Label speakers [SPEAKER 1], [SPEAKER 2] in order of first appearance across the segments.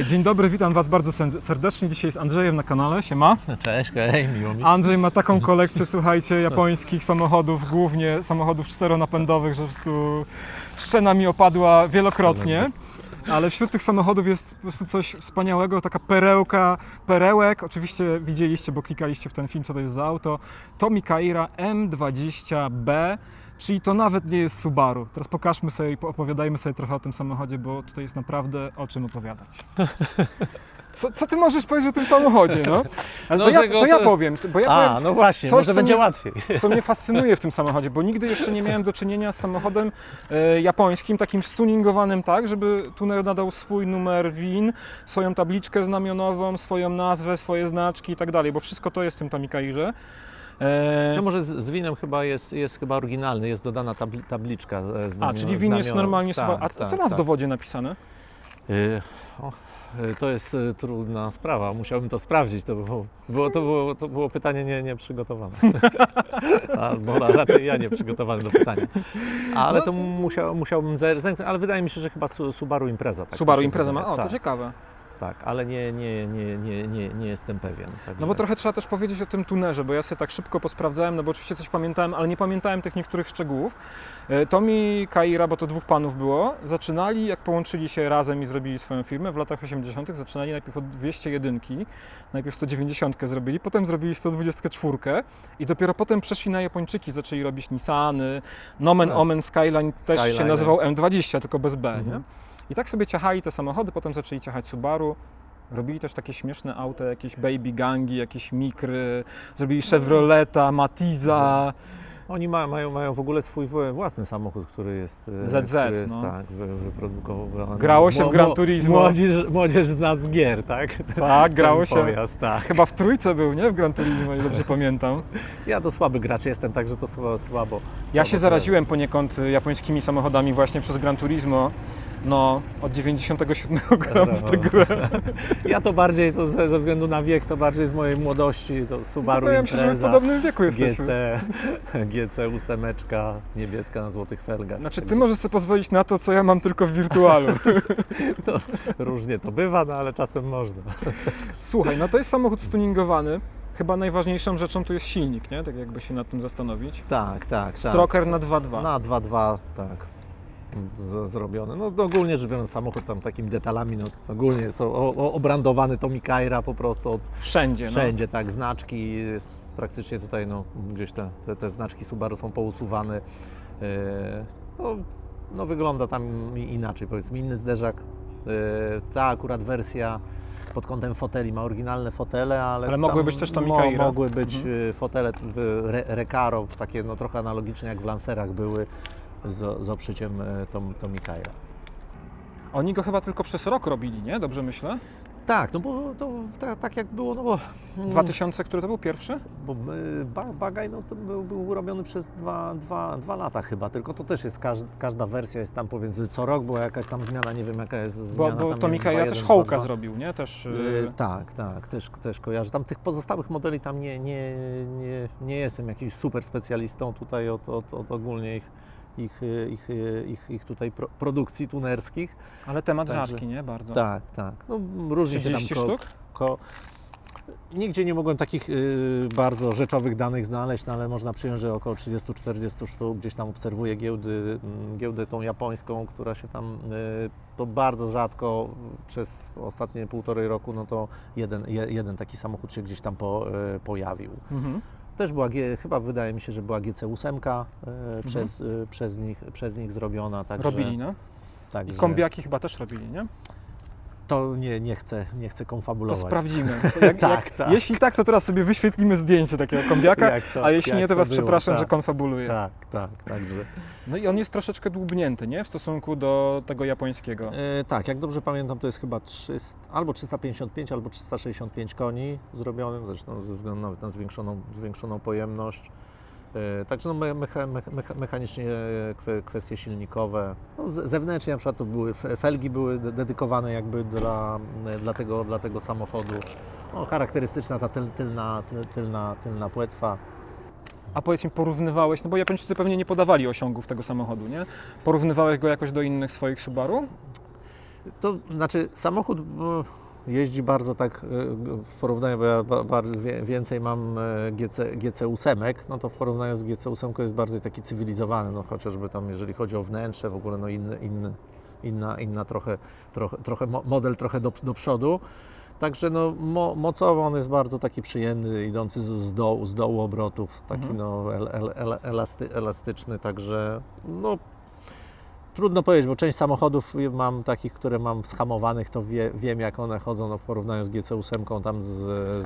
[SPEAKER 1] E, Dzień dobry, witam Was bardzo serdecznie. Dzisiaj z Andrzejem na kanale, siema.
[SPEAKER 2] Cześć, hej, miło mi.
[SPEAKER 1] Andrzej ma taką kolekcję, słuchajcie, japońskich samochodów, głównie samochodów czteronapędowych, że po prostu szczena mi opadła wielokrotnie. Ale wśród tych samochodów jest po prostu coś wspaniałego, taka perełka, perełek. Oczywiście widzieliście, bo klikaliście w ten film, co to jest za auto. To Mikaira M20B, czyli to nawet nie jest Subaru. Teraz pokażmy sobie i opowiadajmy sobie trochę o tym samochodzie, bo tutaj jest naprawdę o czym opowiadać. Co, co ty możesz powiedzieć o tym samochodzie, no? Ale
[SPEAKER 2] No,
[SPEAKER 1] to, ja, to ja powiem, bo ja
[SPEAKER 2] A,
[SPEAKER 1] powiem,
[SPEAKER 2] no właśnie,
[SPEAKER 1] coś,
[SPEAKER 2] może będzie
[SPEAKER 1] mnie-
[SPEAKER 2] łatwiej.
[SPEAKER 1] co mnie fascynuje w tym samochodzie, bo nigdy jeszcze nie miałem do czynienia z samochodem e, japońskim, takim stuningowanym tak, żeby tuner nadał swój numer WIN, swoją tabliczkę znamionową, swoją nazwę, swoje znaczki i tak dalej, bo wszystko to jest w tym Tamikairze. E,
[SPEAKER 2] No może z, z winem chyba jest, jest chyba oryginalny, jest dodana tabli, tabliczka e, znamio,
[SPEAKER 1] a, czyli WIN jest normalnie
[SPEAKER 2] tak.
[SPEAKER 1] A
[SPEAKER 2] tak,
[SPEAKER 1] co ma w
[SPEAKER 2] tak.
[SPEAKER 1] dowodzie napisane?
[SPEAKER 2] Y, o, To jest trudna sprawa, musiałbym to sprawdzić. To było, było, to było, to było pytanie nie, nieprzygotowane. Albo raczej ja nieprzygotowany do pytania. Ale
[SPEAKER 1] No.
[SPEAKER 2] to musiał, musiałbym zer- zerknąć, ale wydaje mi się, że chyba Su- Subaru Impreza. Tak
[SPEAKER 1] Subaru Impreza ma? O, to
[SPEAKER 2] tak,
[SPEAKER 1] ciekawe.
[SPEAKER 2] Tak, ale nie, nie, nie, nie, nie, nie jestem pewien. Także...
[SPEAKER 1] No bo trochę trzeba też powiedzieć o tym tunerze, bo ja sobie tak szybko posprawdzałem, no bo oczywiście coś pamiętałem, ale nie pamiętałem tych niektórych szczegółów. E, Tomi Kaira, bo to dwóch panów było, zaczynali, jak połączyli się razem i zrobili swoją firmę w latach 80., zaczynali najpierw od 201, najpierw 190 zrobili, potem zrobili 124 i dopiero potem przeszli na Japończyki, zaczęli robić Nissany, Nomen
[SPEAKER 2] Tak.
[SPEAKER 1] Omen Skyline też się
[SPEAKER 2] Skyline.
[SPEAKER 1] nazywał M20, tylko bez B, nie? I tak sobie ciachali te samochody, potem zaczęli ciachać Subaru. Robili też takie śmieszne auta, jakieś baby gangi, jakieś mikry, zrobili Chevroleta, Matiza.
[SPEAKER 2] Oni ma, mają, mają w ogóle swój własny samochód, który jest, e,
[SPEAKER 1] ZZ,
[SPEAKER 2] który jest
[SPEAKER 1] no.
[SPEAKER 2] tak, wy, wyprodukowany.
[SPEAKER 1] Grało się w Gran
[SPEAKER 2] mo-
[SPEAKER 1] Turismo.
[SPEAKER 2] Młodzież, młodzież zna z gier, tak?
[SPEAKER 1] Tak, grało się.
[SPEAKER 2] Pojazd, tak.
[SPEAKER 1] Chyba w trójce był, nie? W Gran Turismo, ile dobrze pamiętam.
[SPEAKER 2] Ja to słaby gracz jestem, także to słabo. słabo
[SPEAKER 1] Ja
[SPEAKER 2] słabo
[SPEAKER 1] się zaraziłem poniekąd japońskimi samochodami właśnie przez Gran Turismo. No, od 97 gram w tę grę.
[SPEAKER 2] Ja to bardziej, to ze, ze względu na wiek, to bardziej z mojej młodości, to Subaru
[SPEAKER 1] Wydaje mi się, że w
[SPEAKER 2] Impreza,
[SPEAKER 1] podobnym wieku jesteśmy.
[SPEAKER 2] GC, GC ósemeczka, niebieska na złotych felgach.
[SPEAKER 1] Znaczy, ty możesz sobie pozwolić na to, co ja mam tylko w wirtualu.
[SPEAKER 2] to, różnie to bywa, no ale czasem można.
[SPEAKER 1] Słuchaj, no to jest samochód stuningowany. Chyba najważniejszą rzeczą tu jest silnik, nie? Tak jakby się nad tym zastanowić.
[SPEAKER 2] Tak, tak, tak.
[SPEAKER 1] Stroker na 2.2.
[SPEAKER 2] Na 2.2, tak. Zrobione. No to ogólnie rzecz biorąc, samochód tam takimi detalami, no ogólnie jest o, o, obrandowany Tommy Kaira po prostu od
[SPEAKER 1] Wszędzie, no.
[SPEAKER 2] wszędzie, tak, znaczki, jest praktycznie tutaj, no gdzieś te, te, te znaczki Subaru są pousuwane. Yy, no, no wygląda tam inaczej, powiedzmy, inny zderzak. Yy, ta akurat wersja pod kątem foteli ma oryginalne fotele, ale,
[SPEAKER 1] Ale mogły być też
[SPEAKER 2] mo,
[SPEAKER 1] Kaira.
[SPEAKER 2] Mogły być
[SPEAKER 1] Mhm.
[SPEAKER 2] yy, fotele Recaro, takie no trochę analogiczne jak w Lancerach były z, z oprzyciem e, Tom.
[SPEAKER 1] Oni go chyba tylko przez rok robili, nie? Dobrze myślę?
[SPEAKER 2] Tak, no bo to tak, tak jak było, no bo... mm,
[SPEAKER 1] 2000, który to był pierwszy?
[SPEAKER 2] Bo ba, Bagaj no, to był, był robiony przez dwa, dwa, dwa lata chyba, tylko to też jest, każda, każda wersja jest tam powiedzmy co rok, była jakaś tam zmiana, nie wiem jaka jest
[SPEAKER 1] Bo,
[SPEAKER 2] zmiana.
[SPEAKER 1] bo
[SPEAKER 2] tam
[SPEAKER 1] to
[SPEAKER 2] 2.1,
[SPEAKER 1] też Hołka
[SPEAKER 2] 2.2.
[SPEAKER 1] zrobił, nie? Też...
[SPEAKER 2] Y,
[SPEAKER 1] Yy,
[SPEAKER 2] tak, tak, też, też kojarzę. Tam tych pozostałych modeli tam nie, nie, nie, nie jestem jakimś super specjalistą tutaj od, od, od ogólnie ich, ich, y, ich, y, ich, ich tutaj pro, produkcji tunerskich.
[SPEAKER 1] ale temat
[SPEAKER 2] Także-
[SPEAKER 1] rzadki, nie? Bardzo.
[SPEAKER 2] Tak, tak. No, różnie się tam
[SPEAKER 1] 30
[SPEAKER 2] ko,
[SPEAKER 1] sztuk?
[SPEAKER 2] ko... Nigdzie nie mogłem takich y, bardzo rzeczowych danych znaleźć, no ale można przyjąć, że około 30-40 sztuk. Gdzieś tam obserwuję giełdy, mm, giełdę tą japońską, która się tam, to bardzo rzadko przez ostatnie półtorej roku, no to jeden, je, jeden taki samochód się gdzieś tam po, pojawił.
[SPEAKER 1] Mhm.
[SPEAKER 2] Też była, chyba wydaje mi się, że była GC8 y, przez, y, przez, nich, przez nich zrobiona. Także,
[SPEAKER 1] Robili, no. I
[SPEAKER 2] Także
[SPEAKER 1] kombiaki chyba też robili, nie?
[SPEAKER 2] To nie, nie, chcę, nie chcę
[SPEAKER 1] To
[SPEAKER 2] konfabulować.
[SPEAKER 1] sprawdzimy. Jak,
[SPEAKER 2] Tak,
[SPEAKER 1] jak,
[SPEAKER 2] tak.
[SPEAKER 1] Jeśli tak, to teraz sobie wyświetlimy zdjęcie takiego kombiaka,
[SPEAKER 2] to-
[SPEAKER 1] a jeśli nie, to was
[SPEAKER 2] było,
[SPEAKER 1] przepraszam,
[SPEAKER 2] tak.
[SPEAKER 1] że konfabuluję.
[SPEAKER 2] Tak, tak, także.
[SPEAKER 1] No i on jest troszeczkę dłubnięty, nie? W stosunku do tego japońskiego.
[SPEAKER 2] E, tak, jak dobrze pamiętam, to jest chyba 300, albo 355, albo 365 koni zrobiony, zresztą ze względu nawet na zwiększoną, zwiększoną pojemność. E, także no, me, mecha, mecha, mecha, mechanicznie e, kwe, kwestie silnikowe. No, zewnętrznie na przykład to były fe- felgi były de- dedykowane jakby dla, dla, tego, dla tego samochodu. No, charakterystyczna ta tyl, tylna, tyl, tylna, tylna płetwa.
[SPEAKER 1] A powiedz mi, porównywałeś, no bo Japończycy pewnie nie podawali osiągów tego samochodu, nie? Porównywałeś go jakoś do innych swoich Subaru?
[SPEAKER 2] To znaczy samochód e, jeździ bardzo tak e, w porównaniu, bo ja więcej mam e, GC, GC8, no to w porównaniu z GC8 jest bardziej taki cywilizowany, no chociażby tam jeżeli chodzi o wnętrze, w ogóle no inny, inny, inna, inna trochę, trochę, trochę mo- model trochę do, do przodu. Także no, mo, mocowo on jest bardzo taki przyjemny, idący z, z, dołu, z dołu obrotów, taki
[SPEAKER 1] Mhm.
[SPEAKER 2] no, el, el, el, elasty, elastyczny, także no, Trudno powiedzieć, bo część samochodów mam takich, które mam schamowanych, to wie, wiem jak one chodzą no, w porównaniu z GC8, tam z,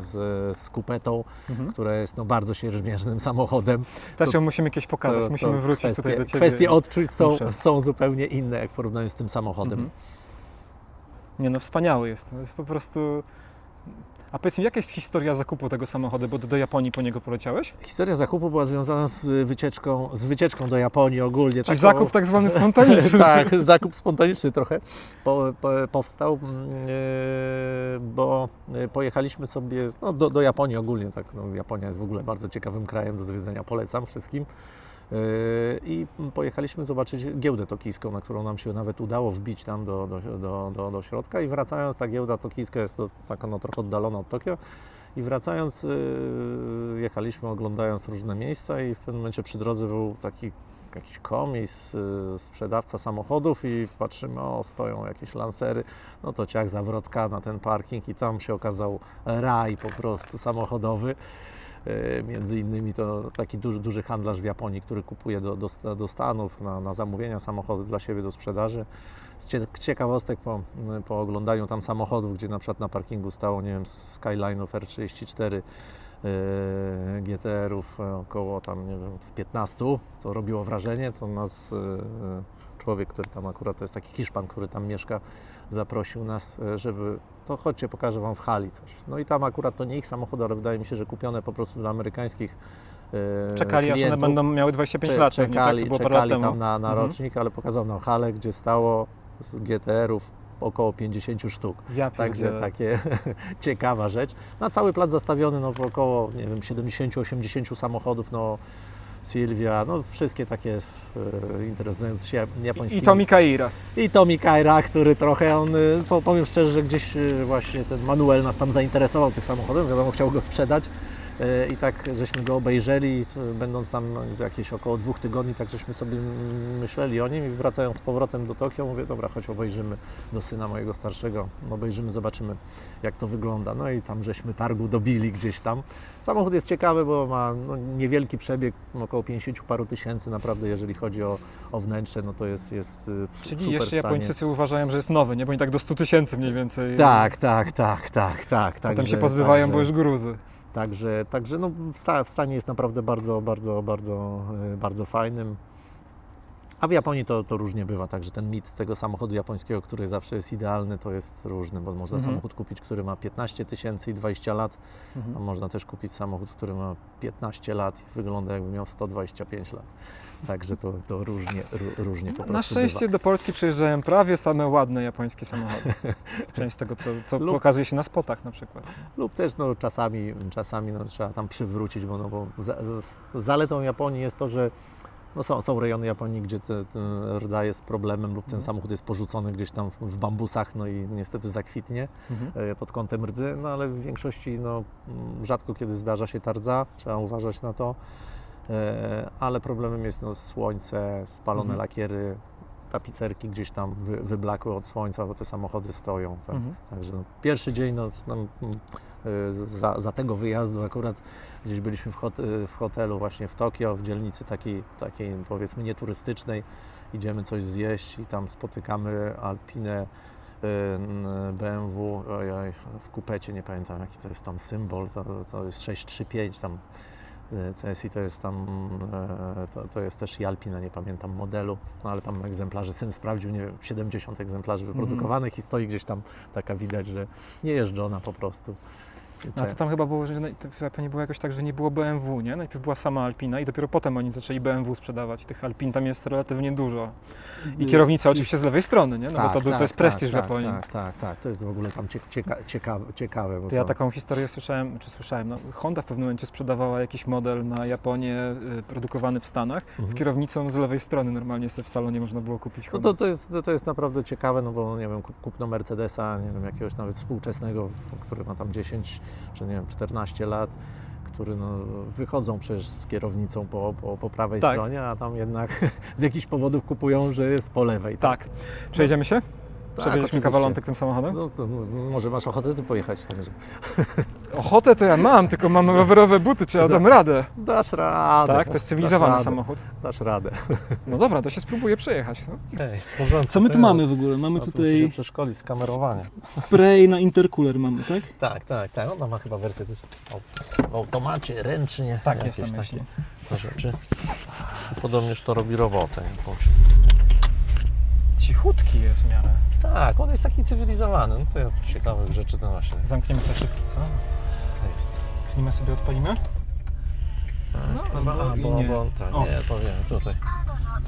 [SPEAKER 2] z, z Kupetą,
[SPEAKER 1] Mhm.
[SPEAKER 2] która jest no, bardzo sierżmierznym samochodem.
[SPEAKER 1] Też ją musimy kiedyś pokazać,
[SPEAKER 2] To-
[SPEAKER 1] musimy
[SPEAKER 2] to
[SPEAKER 1] wrócić
[SPEAKER 2] kwestie,
[SPEAKER 1] tutaj do Ciebie.
[SPEAKER 2] Kwestie odczuć są,
[SPEAKER 1] Muszę.
[SPEAKER 2] są zupełnie inne jak w porównaniu z tym samochodem.
[SPEAKER 1] Mhm. Nie no, wspaniały jest. To jest po prostu... A powiedz mi, jaka jest historia zakupu tego samochodu, bo do, Japonii po niego poleciałeś?
[SPEAKER 2] Historia zakupu była związana z wycieczką, z wycieczką do Japonii ogólnie.
[SPEAKER 1] Czyli
[SPEAKER 2] taką-
[SPEAKER 1] zakup tak zwany spontaniczny.
[SPEAKER 2] tak, zakup spontaniczny trochę po, po, powstał, mm, e, bo e, pojechaliśmy sobie no, do, do Japonii ogólnie. Tak, no, Japonia jest w ogóle bardzo ciekawym krajem do zwiedzenia, polecam wszystkim. E, I pojechaliśmy zobaczyć giełdę tokijską, na którą nam się nawet udało wbić tam do, do, do, do, do środka. I wracając, ta giełda tokijska jest taka no, trochę oddalona od Tokio. I wracając, e, jechaliśmy oglądając różne miejsca i w pewnym momencie przy drodze był taki jakiś komis, y, sprzedawca samochodów i patrzymy, o stoją jakieś lancery, no to ciach zawrotka na ten parking i tam się okazał raj po prostu samochodowy. Y, Między innymi to taki duży, duży handlarz w Japonii, który kupuje do, do, do Stanów na, na zamówienia samochody dla siebie do sprzedaży. Z cie- ciekawostek po, po oglądaniu tam samochodów, gdzie na przykład na parkingu stało, nie wiem, Skyline'ów R34 e, GTR-ów e, około tam, nie wiem, z 15, co robiło wrażenie, to nas e, człowiek, który tam akurat to jest taki Hiszpan, który tam mieszka, zaprosił nas, e, żeby to chodźcie, pokażę Wam w hali coś. No i tam akurat to nie ich samochód, ale wydaje mi się, że kupione po prostu dla amerykańskich e,
[SPEAKER 1] Czekali, aż one
[SPEAKER 2] klientów.
[SPEAKER 1] będą miały 25
[SPEAKER 2] Cze-
[SPEAKER 1] lat. pewnie,
[SPEAKER 2] czekali,
[SPEAKER 1] tak?
[SPEAKER 2] Czekali
[SPEAKER 1] temu.
[SPEAKER 2] tam na, na
[SPEAKER 1] Mhm.
[SPEAKER 2] rocznik, ale pokazał nam halę, gdzie stało z GTR-ów około 50 sztuk.
[SPEAKER 1] Ja
[SPEAKER 2] Także takie ciekawa rzecz. Na cały plac zastawiony no, około nie wiem, 70-80 samochodów, no Sylwia, no wszystkie takie e, interesujące się japońskimi.
[SPEAKER 1] I Tomi Kaira.
[SPEAKER 2] I Tomi Kaira, który trochę, on, po- powiem szczerze, że gdzieś y, właśnie ten Manuel nas tam zainteresował tych samochodem, wiadomo, chciał go sprzedać. Y, I tak żeśmy go obejrzeli, y, będąc tam jakieś około dwóch tygodni, tak żeśmy sobie myśleli o nim i wracając z powrotem do Tokio, mówię, dobra, chodź obejrzymy do syna mojego starszego, obejrzymy, zobaczymy jak to wygląda. No i tam żeśmy targu dobili gdzieś tam. Samochód jest ciekawy, bo ma no, niewielki przebieg, około 50 paru tysięcy naprawdę, jeżeli chodzi o, o wnętrze, no to jest, jest y, w
[SPEAKER 1] Czyli
[SPEAKER 2] super
[SPEAKER 1] jeszcze
[SPEAKER 2] stanie.
[SPEAKER 1] Japończycy uważają, że jest nowy, nie? Bo oni tak do 100 tysięcy mniej więcej.
[SPEAKER 2] Tak, tak, tak, tak, tak.
[SPEAKER 1] Potem
[SPEAKER 2] także,
[SPEAKER 1] się pozbywają,
[SPEAKER 2] także,
[SPEAKER 1] bo już gruzy.
[SPEAKER 2] Także, także no, w, sta, w stanie jest naprawdę bardzo, bardzo, bardzo, e, bardzo fajnym. A w Japonii to, to różnie bywa, także ten mit tego samochodu japońskiego, który zawsze jest idealny, to jest różny, bo można
[SPEAKER 1] Mhm.
[SPEAKER 2] samochód kupić, który ma 15 tysięcy i 20 lat, a
[SPEAKER 1] Mhm.
[SPEAKER 2] można też kupić samochód, który ma 15 lat i wygląda jakby miał 125 lat. Także to, to różnie, ró- różnie po prostu
[SPEAKER 1] Na szczęście do Polski przyjeżdżają prawie same ładne japońskie samochody. Część z tego, co, co
[SPEAKER 2] Lub-
[SPEAKER 1] pokazuje się na spotach na przykład.
[SPEAKER 2] Lub też no, czasami, czasami no, trzeba tam przywrócić, bo, no, bo za, zaletą Japonii jest to, że no, są, są rejony Japonii, gdzie te, ten rdzaj jest problemem lub ten
[SPEAKER 1] Mhm.
[SPEAKER 2] samochód jest porzucony gdzieś tam w, bambusach, no i niestety zakwitnie
[SPEAKER 1] Mhm.
[SPEAKER 2] e, pod kątem rdzy, no ale w większości no, rzadko kiedy zdarza się ta rdza, trzeba uważać na to, e, ale problemem jest no, słońce, spalone
[SPEAKER 1] Mhm.
[SPEAKER 2] lakiery, tapicerki gdzieś tam wy, wyblakłe od słońca, bo te samochody stoją. Tak.
[SPEAKER 1] Mhm.
[SPEAKER 2] Także no, pierwszy dzień no, nam, mm, y, za, za tego wyjazdu akurat gdzieś byliśmy w, hot, y, w hotelu właśnie w Tokio, w dzielnicy takiej, takiej powiedzmy nieturystycznej. Idziemy coś zjeść i tam spotykamy Alpinę y, BMW oj, oj, w kupecie, nie pamiętam jaki to jest tam symbol, to, to jest 635 tam. Y, CSI to jest tam, e, to, to jest też i Alpina, nie pamiętam modelu, no ale tam egzemplarzy, syn sprawdził, nie wiem, 70 egzemplarzy wyprodukowanych i stoi gdzieś tam taka widać, że nie jeżdżona po prostu.
[SPEAKER 1] A to tam chyba było, że w Japonii było jakoś tak, że nie było BMW, nie? Najpierw była sama Alpina i dopiero potem oni zaczęli BMW sprzedawać. Tych Alpin tam jest relatywnie dużo. I kierownica oczywiście z lewej strony, nie? No bo to, był- to jest prestiż
[SPEAKER 2] tak,
[SPEAKER 1] w Japonii.
[SPEAKER 2] Tak, tak, tak, to jest w ogóle tam cie, cieka, ciekawe, ciekawe. Bo
[SPEAKER 1] To ja
[SPEAKER 2] to-
[SPEAKER 1] taką historię słyszałem, czy słyszałem, no, Honda w pewnym momencie sprzedawała jakiś model na Japonię y, produkowany w Stanach z
[SPEAKER 2] Mhm.
[SPEAKER 1] kierownicą z lewej strony. Normalnie sobie w salonie można było kupić
[SPEAKER 2] No
[SPEAKER 1] Hondę.
[SPEAKER 2] to, to, jest, to jest naprawdę ciekawe, no bo nie wiem, kup- kupno Mercedesa, nie wiem, jakiegoś nawet współczesnego, który ma tam 10 czy nie wiem, 14 lat, który no, wychodzą przecież z kierownicą po, po, po prawej
[SPEAKER 1] Tak.
[SPEAKER 2] stronie, a tam jednak z jakichś powodów kupują, że jest po lewej.
[SPEAKER 1] Tak. Przejdziemy się? Przewieźliśmy
[SPEAKER 2] oczywiście.
[SPEAKER 1] kawalątek tym samochodem?
[SPEAKER 2] No to może masz ochotę ty pojechać, także
[SPEAKER 1] Ochotę to ja mam, tylko mam rowerowe buty, czy ja dam radę.
[SPEAKER 2] dasz radę.
[SPEAKER 1] Tak, to jest cywilizowany
[SPEAKER 2] dasz radę,
[SPEAKER 1] samochód.
[SPEAKER 2] Dasz radę.
[SPEAKER 1] No dobra, to się spróbuję przejechać. No.
[SPEAKER 3] Co my tu mamy w ogóle? Mamy
[SPEAKER 2] No, tu muszę
[SPEAKER 3] tutaj
[SPEAKER 2] się przeszkolić z kamerowania.
[SPEAKER 3] spray na intercooler mamy, tak?
[SPEAKER 2] Tak, tak, tak. Ona ma chyba wersję też w- w automacie, ręcznie.
[SPEAKER 1] Tak,
[SPEAKER 2] jakieś
[SPEAKER 1] jest na myśli.
[SPEAKER 2] takie rzeczy. Podobnież to robi robotę jakąś.
[SPEAKER 1] Cichutki jest w miarę.
[SPEAKER 2] Tak, on jest taki cywilizowany. No to ja ciekawych rzeczy to właśnie
[SPEAKER 1] Zamkniemy sobie szybki, co?
[SPEAKER 2] Jest.
[SPEAKER 1] Klimę sobie odpalimy? No,
[SPEAKER 2] Chyba,
[SPEAKER 1] i
[SPEAKER 2] bo,
[SPEAKER 1] nie.
[SPEAKER 2] tak,
[SPEAKER 1] O.
[SPEAKER 2] nie, powiem tutaj.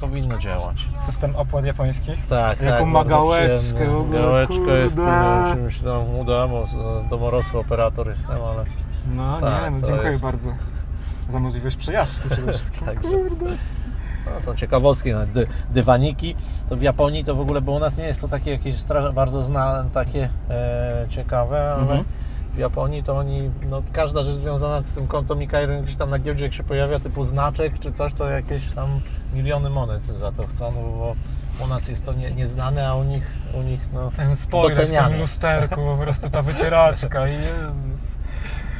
[SPEAKER 2] Powinno działać.
[SPEAKER 1] System opłat japońskich.
[SPEAKER 2] Tak,
[SPEAKER 1] Jaką
[SPEAKER 2] tak.
[SPEAKER 1] ma
[SPEAKER 2] bardzo
[SPEAKER 1] gałeczkę w ogóle,
[SPEAKER 2] Gałeczka jest
[SPEAKER 1] kurde.
[SPEAKER 2] no, czymś tam uda, bo z- domorosły operator jestem, ale
[SPEAKER 1] No
[SPEAKER 2] Tak,
[SPEAKER 1] nie, no
[SPEAKER 2] to
[SPEAKER 1] dziękuję
[SPEAKER 2] jest-
[SPEAKER 1] bardzo. Za możliwość przejażdżki przede wszystkim.
[SPEAKER 2] Także.
[SPEAKER 1] Kurde.
[SPEAKER 2] No, są ciekawostki, nawet dy, dywaniki. To w Japonii to w ogóle, bo u nas nie jest to takie jakieś bardzo znane, takie e, ciekawe, ale
[SPEAKER 1] Mhm.
[SPEAKER 2] W Japonii to oni, no każda rzecz związana z tym kontą Mikairen gdzieś tam na giełdzie jak się pojawia, typu znaczek czy coś, to jakieś tam miliony monet za to chcą, no bo u nas jest to nie, nieznane, a u nich, u nich no...
[SPEAKER 1] Ten spoiler w tym lusterku, po prostu ta wycieraczka, Jezus.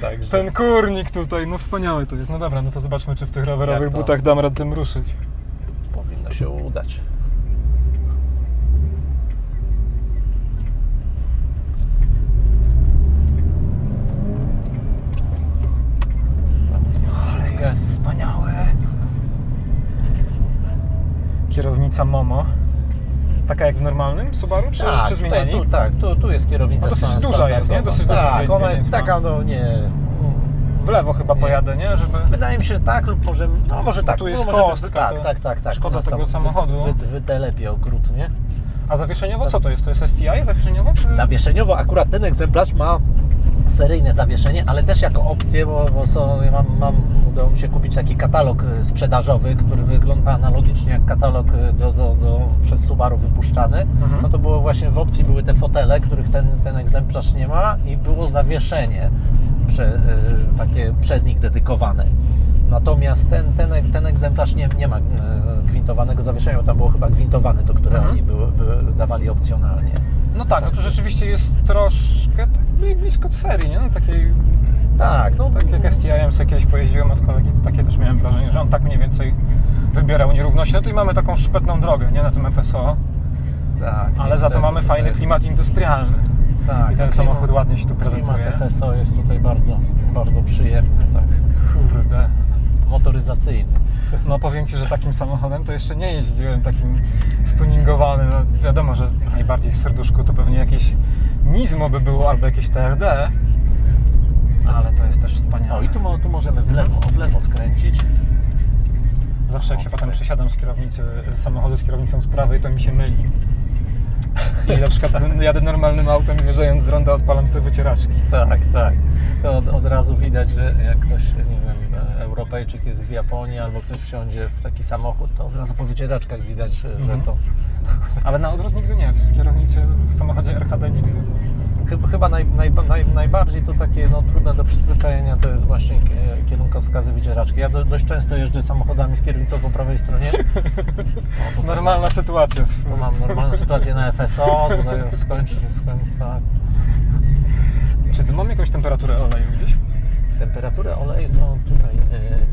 [SPEAKER 2] Także,
[SPEAKER 1] Ten kurnik tutaj, no wspaniały to jest. No dobra, no to zobaczmy, czy w tych rowerowych butach dam radę tym ruszyć.
[SPEAKER 2] powinno się udać.
[SPEAKER 1] Kierownica Momo. Taka jak w normalnym Subaru, czy,
[SPEAKER 2] Tak,
[SPEAKER 1] czy
[SPEAKER 2] tutaj, tu, tak, tu, tu jest kierownica
[SPEAKER 1] No dosyć duża jest, nie? Dosyć
[SPEAKER 2] Tak, ona jest taka, no nie...
[SPEAKER 1] W lewo chyba
[SPEAKER 2] Nie.
[SPEAKER 1] pojadę, nie? Żeby...
[SPEAKER 2] Wydaje mi się, że tak lub może, no może tak.
[SPEAKER 1] tu jest
[SPEAKER 2] no,
[SPEAKER 1] kostka,
[SPEAKER 2] tak,
[SPEAKER 1] to
[SPEAKER 2] tak, tak, tak.
[SPEAKER 1] szkoda tego samochodu.
[SPEAKER 2] Wy, wy, wytelepie okrutnie.
[SPEAKER 1] A zawieszeniowo co to jest? To jest STI zawieszeniowo? Czy...
[SPEAKER 2] Zawieszeniowo akurat ten egzemplarz ma seryjne zawieszenie, ale też jako opcję, bo, bo są, mam, mam, udało mi się kupić taki katalog e, sprzedażowy, który wygląda analogicznie jak katalog e, do, do, do, przez Subaru wypuszczany.
[SPEAKER 1] Mhm.
[SPEAKER 2] No to było właśnie w opcji były te fotele, których ten, ten egzemplarz nie ma i było zawieszenie prze, e, takie przez nich dedykowane. Natomiast ten, ten, ten egzemplarz nie, nie ma gwintowanego zawieszenia, bo tam było chyba gwintowane, to które
[SPEAKER 1] Mhm.
[SPEAKER 2] oni były, były, dawali opcjonalnie.
[SPEAKER 1] No tak, no to rzeczywiście jest troszkę tak bli- blisko serii, nie? No takiej,
[SPEAKER 2] Tak, no
[SPEAKER 1] tak jak STI-em sobie kiedyś pojeździłem od kolegi, to takie też miałem wrażenie, że on tak mniej więcej wybierał nierówności. No tu i mamy taką szpetną drogę, nie? Na tym FSO,
[SPEAKER 2] Tak,
[SPEAKER 1] ale za to mamy fajny
[SPEAKER 2] jest-
[SPEAKER 1] klimat industrialny.
[SPEAKER 2] Tak,
[SPEAKER 1] I ten
[SPEAKER 2] klimat-
[SPEAKER 1] samochód ładnie się tu
[SPEAKER 2] Klimat
[SPEAKER 1] prezentuje.
[SPEAKER 2] FSO jest tutaj bardzo, bardzo przyjemny, tak,
[SPEAKER 1] Kurde.
[SPEAKER 2] Motoryzacyjny.
[SPEAKER 1] No powiem Ci, że takim samochodem to jeszcze nie jeździłem, takim stuningowanym. No, wiadomo, że najbardziej w serduszku to pewnie jakieś Nismo by było albo jakieś TRD, ale to jest też wspaniałe.
[SPEAKER 2] O i tu, mo- tu możemy w lewo, w lewo skręcić.
[SPEAKER 1] Zawsze jak się potem przesiadam z kierownicy samochodu z kierownicą z prawej, to mi się myli. I na przykład jadę normalnym autem i zjeżdżając z ronda odpalam sobie wycieraczki.
[SPEAKER 2] Tak, tak. To od, od razu widać, że jak ktoś, nie wiem, Europejczyk jest w Japonii albo ktoś wsiądzie w taki samochód, to od razu po wycieraczkach widać, że,
[SPEAKER 1] Mhm.
[SPEAKER 2] to
[SPEAKER 1] Ale na odwrót nigdy nie, z kierownicy w samochodzie RHD nigdy.
[SPEAKER 2] Chyba, naj, naj, naj, najbardziej to takie no, trudne do przyzwyczajenia to jest właśnie kierunkowskazy wycieraczki. Ja do, dość często jeżdżę samochodami z kierownicą po prawej stronie. O, tutaj
[SPEAKER 1] Normalna sytuacja.
[SPEAKER 2] Mam, tu mam normalną sytuację na FSO, tutaj skończy, skończy tak.
[SPEAKER 1] Czy ty mam jakąś temperaturę oleju gdzieś?
[SPEAKER 2] Temperaturę oleju no, tutaj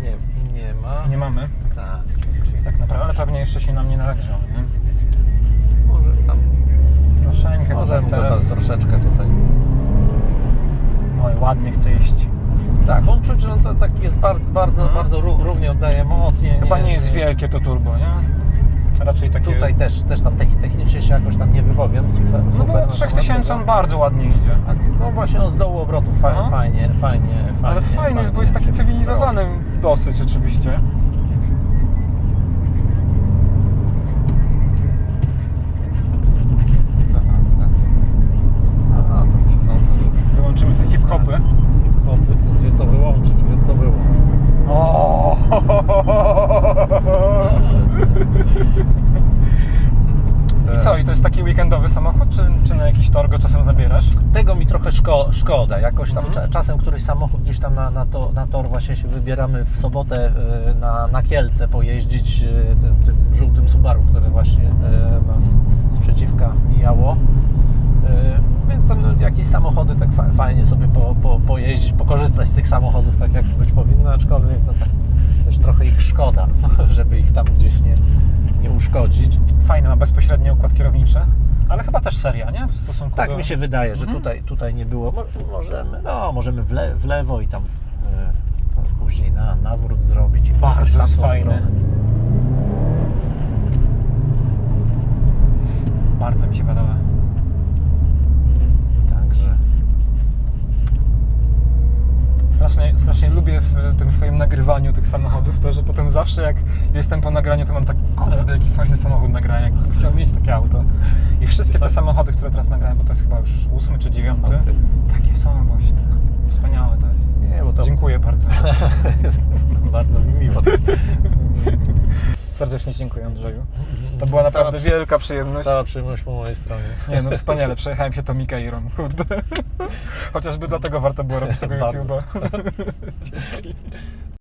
[SPEAKER 2] nie, nie ma.
[SPEAKER 1] Nie mamy.
[SPEAKER 2] Tak.
[SPEAKER 1] Czyli tak naprawdę, ale pewnie jeszcze się nam nie nagrzał, nie?
[SPEAKER 2] Może tam,
[SPEAKER 1] Troszeczkę
[SPEAKER 2] możemy
[SPEAKER 1] tak teraz.
[SPEAKER 2] troszeczkę tutaj.
[SPEAKER 1] Oj, ładnie chce iść.
[SPEAKER 2] Tak, on czuć, że on to taki jest bardzo, bardzo,
[SPEAKER 1] Mhm.
[SPEAKER 2] bardzo ró- równie oddaje moc. Nie,
[SPEAKER 1] Chyba nie jest wielkie to turbo, nie? Raczej takie...
[SPEAKER 2] Tutaj też, też tam techni- technicznie się jakoś tam nie wypowiem. Super,
[SPEAKER 1] No bo
[SPEAKER 2] na
[SPEAKER 1] 3000
[SPEAKER 2] temat
[SPEAKER 1] on bardzo ładnie idzie.
[SPEAKER 2] Tak, No właśnie on z dołu obrotów fa-
[SPEAKER 1] No.
[SPEAKER 2] fajnie, fajnie, fajnie.
[SPEAKER 1] Ale fajny jest, bo jest taki cywilizowany dosyć oczywiście.
[SPEAKER 2] Jakoś tam cza- czasem któryś samochód gdzieś tam na, na, to, na tor właśnie się wybieramy w sobotę y, na, na Kielce pojeździć y, tym, tym żółtym Subaru, które właśnie y, nas sprzeciwka mijało. Więc tam no, jakieś samochody tak fa- fajnie sobie po, po, pojeździć, pokorzystać z tych samochodów tak jak być powinno, aczkolwiek to tak też trochę ich szkoda, żeby ich tam gdzieś nie, nie uszkodzić.
[SPEAKER 1] Fajny, ma bezpośredni układ kierowniczy, ale chyba też seria, nie? W stosunku
[SPEAKER 2] Tak
[SPEAKER 1] do...
[SPEAKER 2] mi się wydaje, że
[SPEAKER 1] Mhm.
[SPEAKER 2] tutaj, tutaj nie było. Mo- Możemy, no, możemy w, le, w lewo i tam e, później na nawrót zrobić i
[SPEAKER 1] Bardzo jest fajny.
[SPEAKER 2] stronę.
[SPEAKER 1] Bardzo mi się podoba.
[SPEAKER 2] Także
[SPEAKER 1] Strasznie, strasznie lubię w tym swoim nagrywaniu tych samochodów to, że potem zawsze jak jestem po nagraniu, to mam tak, kurde, jaki fajny samochód nagrałem, jakbym chciał mieć takie auto. I wszystkie te samochody, które teraz nagrałem, bo to jest chyba już ósmy czy dziewiąty, takie są właśnie. Wspaniałe to jest.
[SPEAKER 2] nie, bo to
[SPEAKER 1] Dziękuję bardzo.
[SPEAKER 2] bardzo mi miło.
[SPEAKER 1] Serdecznie dziękuję Andrzeju. To była naprawdę
[SPEAKER 2] Cała-
[SPEAKER 1] wielka przyjemność.
[SPEAKER 2] Cała przyjemność po mojej stronie.
[SPEAKER 1] Nie no, wspaniale, przejechałem się to Mikairą, kurde. Chociażby dlatego warto było robić tego. YouTube'a. Dzięki.